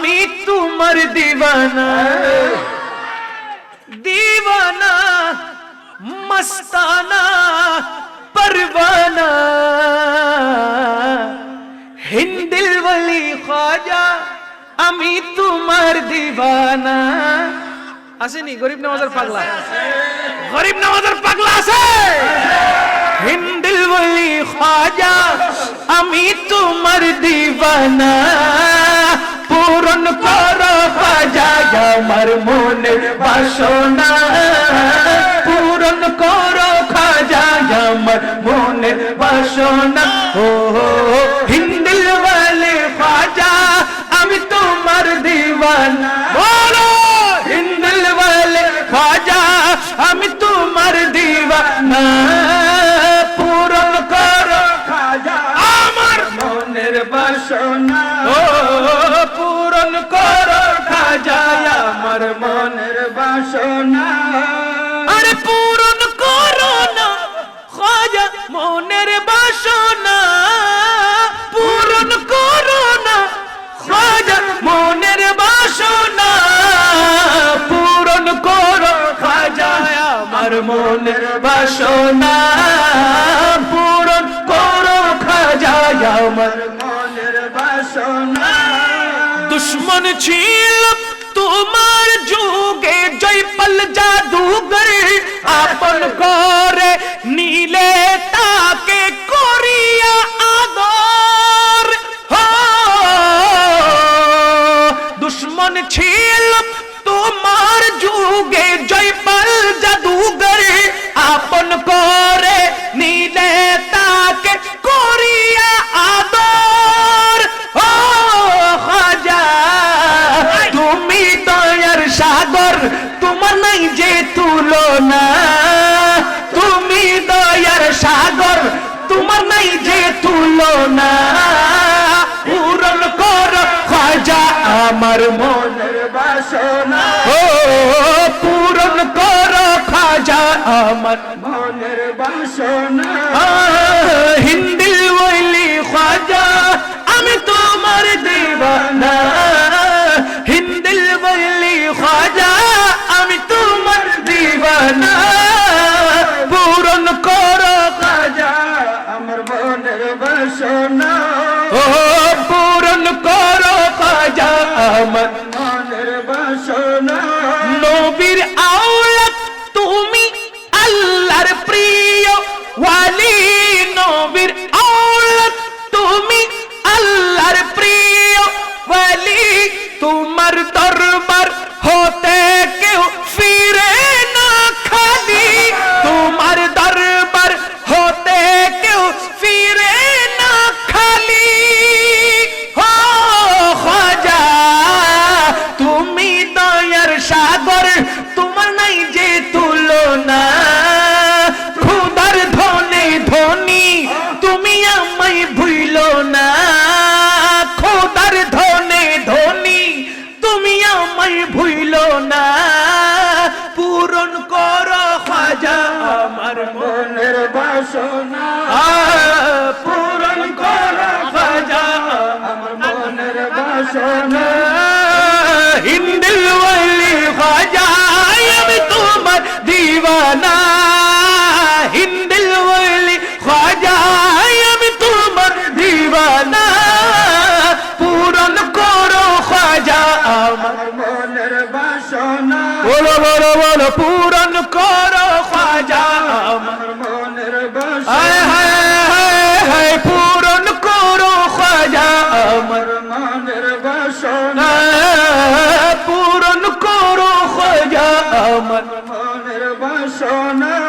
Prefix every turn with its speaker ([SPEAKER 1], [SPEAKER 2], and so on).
[SPEAKER 1] আমি তোমার দিবানা। দিবানা, মস্তানা, পরবানা। হিন্দিল বলি খাজা আমি তোমার দিবানা। আসেনি, গরিব নওয়াজের পাগলা। গরিব নওয়াজের পাগলা আছে। হিন্দিল বলি খাজা আমি তোমার দিবানা। বাসনা পূরণ করো খাজা আমার মনের বাসনা। ও হিন্দিল বলি খাজা আমি তোমার দিবানা বলো! হিন্দিল বলে খাজা আমি তোমার দিবানা পূরণ করো
[SPEAKER 2] খাজা
[SPEAKER 1] আমার
[SPEAKER 2] মনের বাসনা।
[SPEAKER 1] ও পূরণ করো খাজা
[SPEAKER 2] আমার মনের বাসনা।
[SPEAKER 1] আরে পূরণ করো না খাজা মনের বাসনা। পূরণ করো না খাজা মনের বাসনা। পূরণ করো খাজা আমার মনের বাসনা। পূরণ করো খাজা আমার
[SPEAKER 2] মনের বাসনা।
[SPEAKER 1] দুশ্মন ছিল তোমার যুগে জয়পাল জাদুগর আপন করে নীলে তাকে করিয়া আদর। দুশ্মন ছিল তোমার যুগে জয়পল তুলনা পূরণ কর খাজা আমার মন
[SPEAKER 2] মনের বাসনা।
[SPEAKER 1] ও, পূরণ কর খাজা আমার
[SPEAKER 2] মনের বাসনা। আমার মনের
[SPEAKER 1] নবীর আওলাদ তুমি আল্লাহর প্রিয় ওয়ালি। নবীর আওলাদ তুমি আল্লাহর প্রিয় ওয়ালি। তোমার দরবার আমায় ভুইল না। খোদার ধনে ধনী, তুমি আমায় ভুইল না। পূরণ করো খাজা আমার মন
[SPEAKER 2] মনের বাসনা।
[SPEAKER 1] পূরণ করো খাজা
[SPEAKER 2] আমার মনের বাসনা।
[SPEAKER 1] হিন্দিল খাজা বলো পূরণ কর খাজা আমার
[SPEAKER 2] মনের বাসনা
[SPEAKER 1] হায় পূরণ করো খাজা
[SPEAKER 2] আমার মনের বাসনা
[SPEAKER 1] পূরণ করো খাজা আমার
[SPEAKER 2] মনের বাসনা